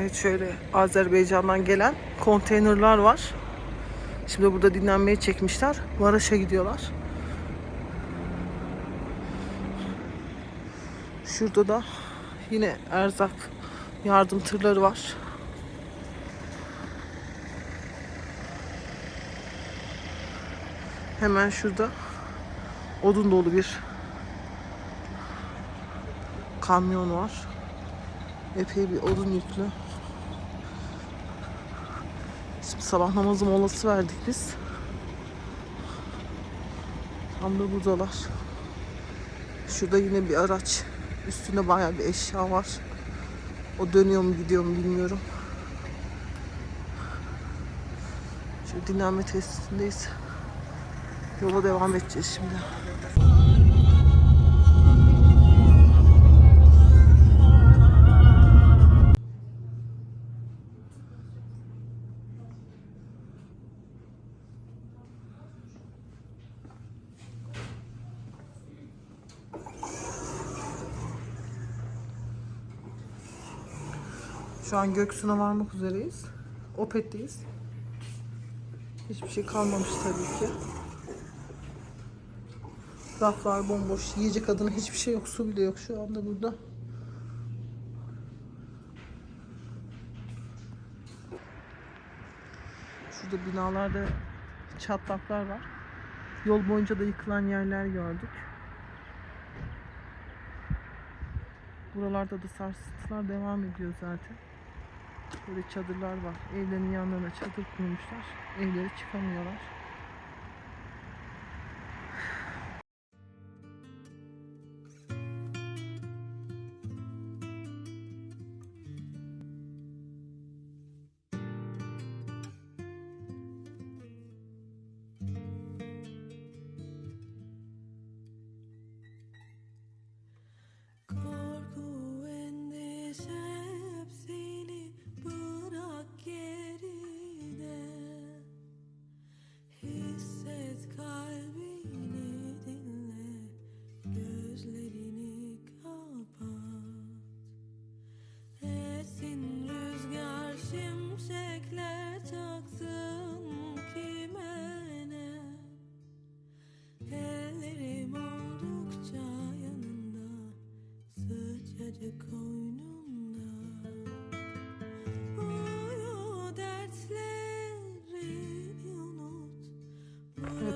Evet şöyle Azerbaycan'dan gelen konteynerlar var. Şimdi burada dinlenmeye çekmişler. Maraş'a gidiyorlar. Şurada da yine erzak yardım tırları var. Hemen şurada odun dolu bir kamyon var. Epey bir odun yüklü. Şimdi sabah namazı molası verdik biz. Tam da buradalar. Şurada yine bir araç. Üstünde bayağı bir eşya var. O dönüyor mu gidiyor mu bilmiyorum. Şu dinlenme tesisindeyiz. Yola devam edeceğiz şimdi. Şu an Göksu'na varmak üzereyiz. Opet'teyiz. Hiçbir şey kalmamış tabii ki. Raflar bomboş. Yiyecek adına hiçbir şey yok. Su bile yok şu anda burada. Şurada binalarda çatlaklar var. Yol boyunca da yıkılan yerler gördük. Buralarda da sarsıntılar devam ediyor zaten. Böyle çadırlar var. Evlerin yanlarına çadır kurmuşlar. Evleri çıkamıyorlar.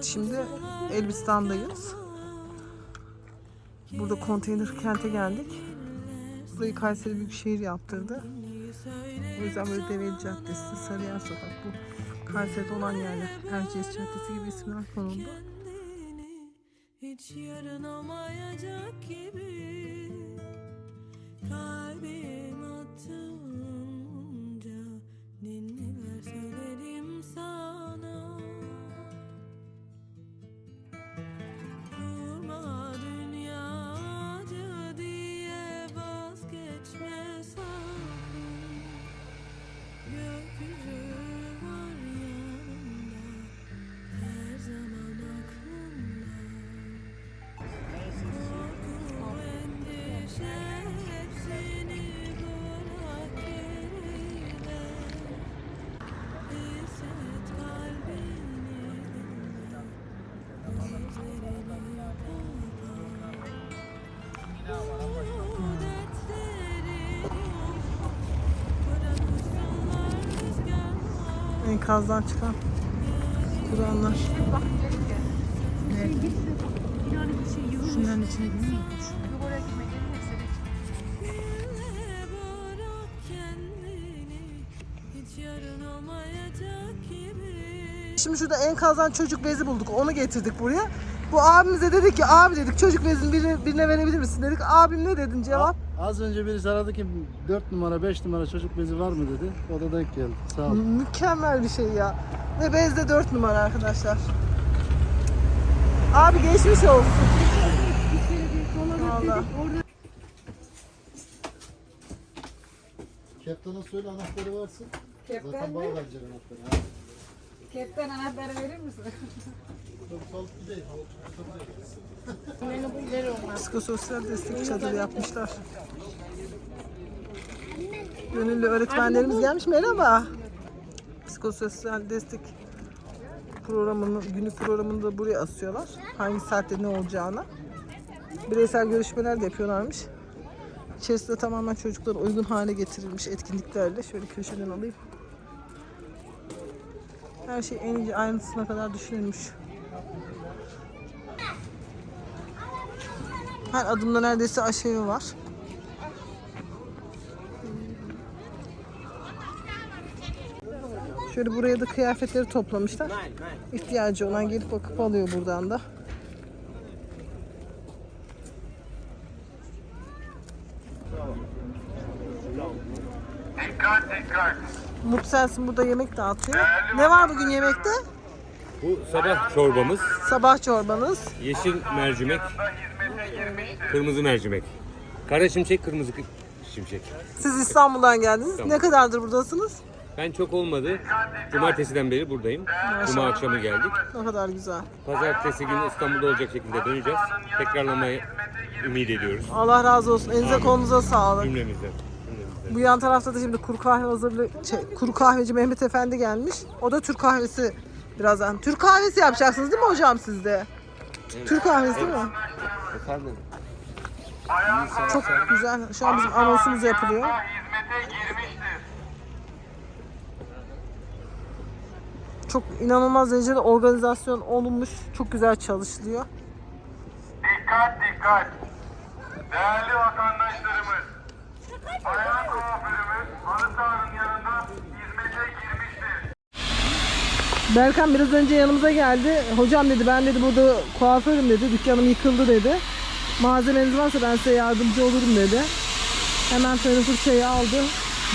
Şimdi Elbistan'dayız. Burada konteyner kente geldik. Burayı Kayseri Büyükşehir yaptırdı. O yüzden böyle Develi Caddesi, Sarıyer Sokak bu Kayseri'de olan yerler. Erciyes Caddesi gibi isimler konuldu. Hiç yarın olmayacak gibi Enkazdan çıkan Kur'anlar. Şunların içine girmiyor mu? Şimdi şurada enkazdan çocuk bezi bulduk. Onu getirdik buraya. Bu abimize dedik ki abi dedik çocuk bezini birine, birine verebilir misin dedik. Abim ne dedin cevap? Az önce birisi aradı ki 4 numara 5 numara çocuk bezi var mı dedi. O da denk geldi. Sağ ol. Mükemmel bir şey ya. Ve bez de 4 numara arkadaşlar. Abi geçmiş olsun. Vallahi. Kaptana söyle anahtarı varsın. Kepten Zaten mi? bana verecek anahtarı. Ha. Kepten anahtarı verir misin? Psikososyal destek çadırı yapmışlar. Gönüllü öğretmenlerimiz gelmiş. Merhaba. Psikososyal destek programını, günlük programını da buraya asıyorlar. Hangi saatte ne olacağını. Bireysel görüşmeler de yapıyorlarmış. İçerisi de tamamen çocuklara uygun hale getirilmiş etkinliklerle. Şöyle köşeden alayım. Her şey en ince ayrıntısına kadar düşünülmüş. Her adımda neredeyse aşevi var. Şöyle buraya da kıyafetleri toplamışlar. İhtiyacı olan gelip bakıp alıyor buradan da. Dikkat dikkat. Mutlu Sensin burada yemek dağıtıyor. Ne var bugün yemekte? Bu sabah çorbamız Sabah çorbanız. yeşil mercimek, kırmızı mercimek. Kara şimşek, kırmızı kı- şimşek. Siz İstanbul'dan geldiniz. İstanbul. Ne kadardır buradasınız? Ben çok olmadı. Cumartesiden beri buradayım. Cuma akşamı geldik. Ne kadar güzel. Pazartesi günü İstanbul'da olacak şekilde döneceğiz. Tekrarlamayı ümit ediyoruz. Allah razı olsun. Elinize kolunuza sağlık. Cümlemizden. Bu yan tarafta da şimdi kuru kahve hazırlı şey, kuru kahveci Mehmet Efendi gelmiş. O da Türk kahvesi birazdan. Türk kahvesi yapacaksınız değil mi hocam sizde? Türk kahvesi değil mi? Efendim? Çok güzel. Şu an bizim anonsumuz yapılıyor. Hizmete girmiştir. Çok inanılmaz derecede organizasyon olunmuş. Çok güzel çalışılıyor. Dikkat dikkat. Değerli vatandaşlarımız. Bayan kuaförümüz halı sahanın yanında hizmete girmiştir. Berkan biraz önce yanımıza geldi. Hocam dedi ben dedi burada kuaförüm dedi. Dükkanım yıkıldı dedi. Malzemeniz varsa ben size yardımcı olurum dedi. Hemen fırın fırçayı aldı.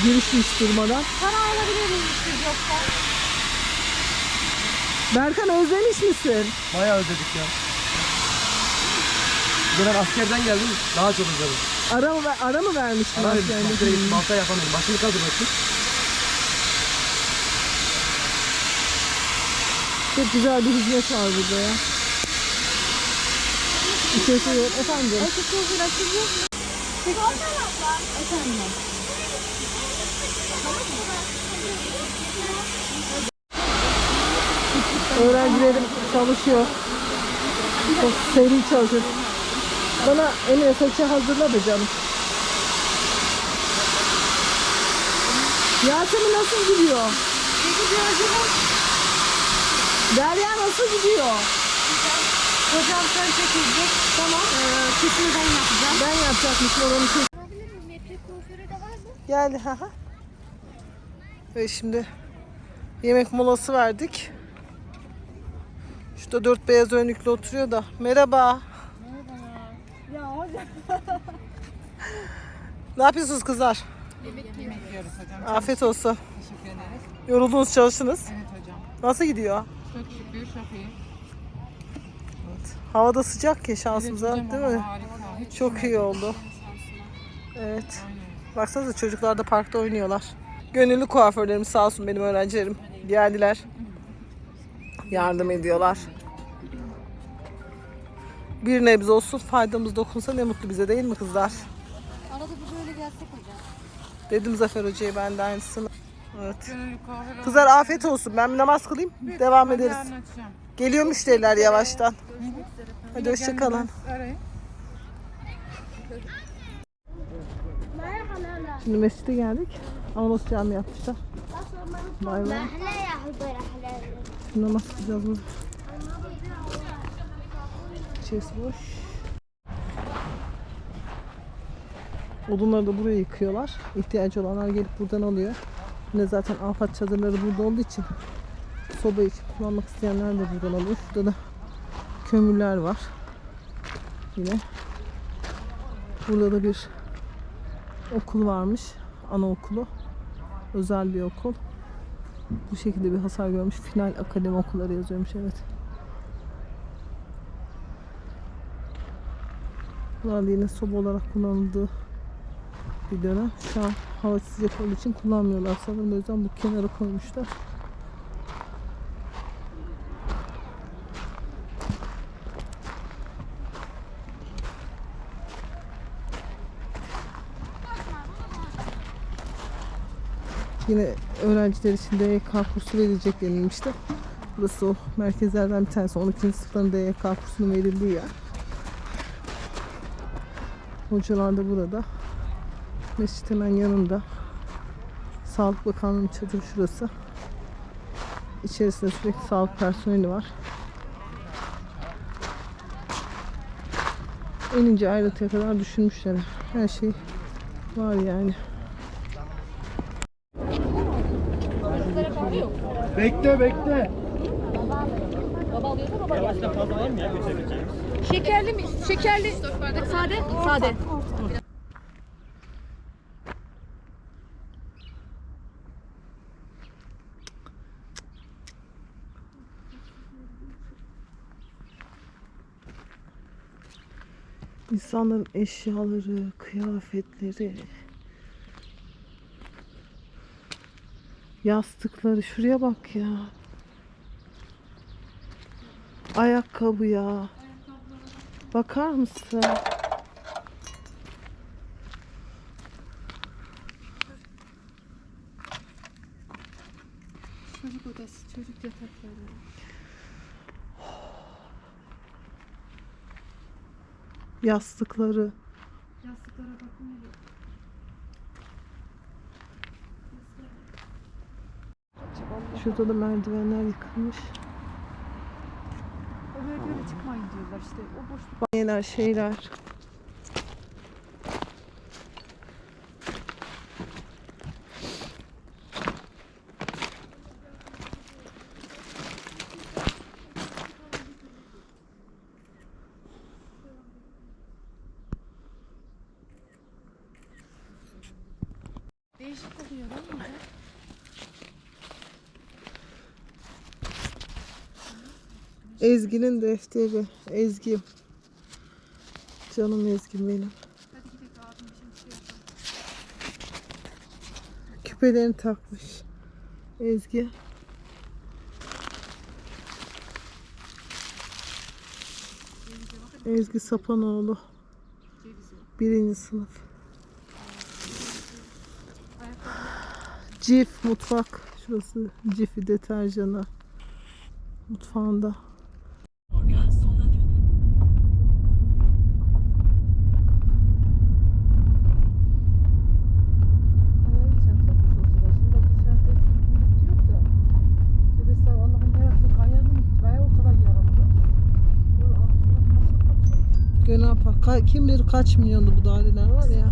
Girişti hiç durmadan. Para alabilir miyiz siz yoksa? Berkan özlemiş misin? Bayağı özledik ya. Ben askerden geldim. Daha çok özledim. Ara mı, ara mı vermiştin Hayır, askerinde? askere gittim. Balta yapamıyorum. Başını kaldır bakayım. Çok güzel bir hizmet var burada ya. İçerisi yok. Efendim? Öğrencilerim çalışıyor. Çok seri çalışıyor. Bana Emine saçı hazırla be canım. Yasemin nasıl gidiyor? Derya nasıl gidiyor? Hocam sen çekilecek. Tamam. Ee, kesimi ben yapacağım. Ben yapacakmışım oranı kes-? Geldi ha ha. Ve şimdi yemek molası verdik. Şurada dört beyaz önlüklü oturuyor da. Merhaba. Ya hocam. Ne yapıyorsunuz kızlar? Yemek yiyoruz hocam. Afiyet olsun. Teşekkür ederiz. Yoruldunuz çalıştınız. Evet hocam. Nasıl gidiyor? Çok şükür çok iyi. Havada sıcak ya şansımıza hocam değil mi? Harika. Hiç Çok iyi oldu. Evet. Baksanıza çocuklar da parkta oynuyorlar. Gönüllü kuaförlerim sağ olsun benim öğrencilerim. Geldiler. Yardım ediyorlar. Bir nebze olsun faydamız dokunsa ne mutlu bize değil mi kızlar? Arada bir böyle gelsek hocam. Dedim Zafer Hoca'ya ben de aynısını. Evet. Kızlar afiyet olsun. Ben bir namaz kılayım. Devam ederiz. Geliyor müşteriler yavaştan. Hadi hoşçakalın. Şimdi mescide geldik. Avanos cami yapmışlar. Ya hıdır Şimdi namaz kılacağız burada. İçerisi boş. Odunları da buraya yıkıyorlar. İhtiyacı olanlar gelip buradan alıyor. Yine zaten afet çadırları burada olduğu için soba için kullanmak isteyenler de buradan alıyor. Şurada da kömürler var. Yine. Burada da bir okul varmış. Anaokulu. Özel bir okul. Bu şekilde bir hasar görmüş. Final akademi okulları yazıyormuş evet. Da yine soba olarak kullanıldığı bir dönem. Şu an hava sıcak olduğu için kullanmıyorlar sanırım. O yüzden bu kenara koymuşlar. Yine öğrenciler için DYK kursu verilecek denilmişti. Burası o merkezlerden bir tanesi. 12. sınıfların DYK kursunun verildiği yer. Hocalar da burada. Mescit hemen yanında. Sağlık Bakanlığı'nın çadırı şurası. İçerisinde sürekli sağlık personeli var. En ince ayrıntıya kadar düşünmüşler. Her şey var yani. Bekle bekle. Şekerli mi? Şekerli. Sade. Sade. İnsanların eşyaları, kıyafetleri, yastıkları şuraya bak ya. Ayakkabı ya. Bakar mısın? Çocuk odası, çocuk yatakları. Yastıkları. Yastıklara bakın. Şurada da merdivenler yıkılmış. Diyorlar işte. O boş Banyeler, şeyler. değişik oluyor değil mi? Ezgi'nin defteri. Ezgi. Canım Ezgi'm benim. Küpelerini takmış. Ezgi. Ezgi Sapanoğlu. Birinci sınıf. Cif mutfak. Şurası Cif'i deterjanı. Mutfağında. Ka- kim bilir kaç milyondu bu daireler var ya.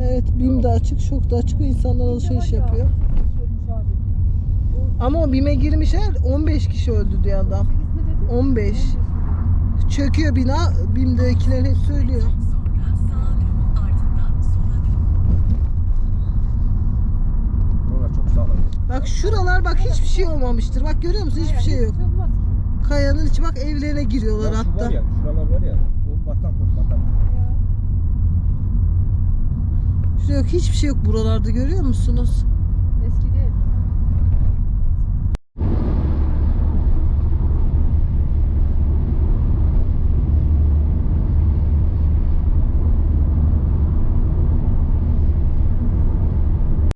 Evet BİM de açık, şok da açık insanlar alışveriş yapıyor. Ama o BİM'e girmişler 15 kişi öldü diye adam. 15. Çöküyor bina, BİM'dekiler hep söylüyor. Bak şuralar bak hiçbir şey olmamıştır. Bak görüyor musun? Hiçbir şey yok. Kayanın içi bak evlerine giriyorlar Ya şu hatta. var ya, şuralar var ya. O batan bu batan. Şurada yok hiçbir şey yok buralarda görüyor musunuz?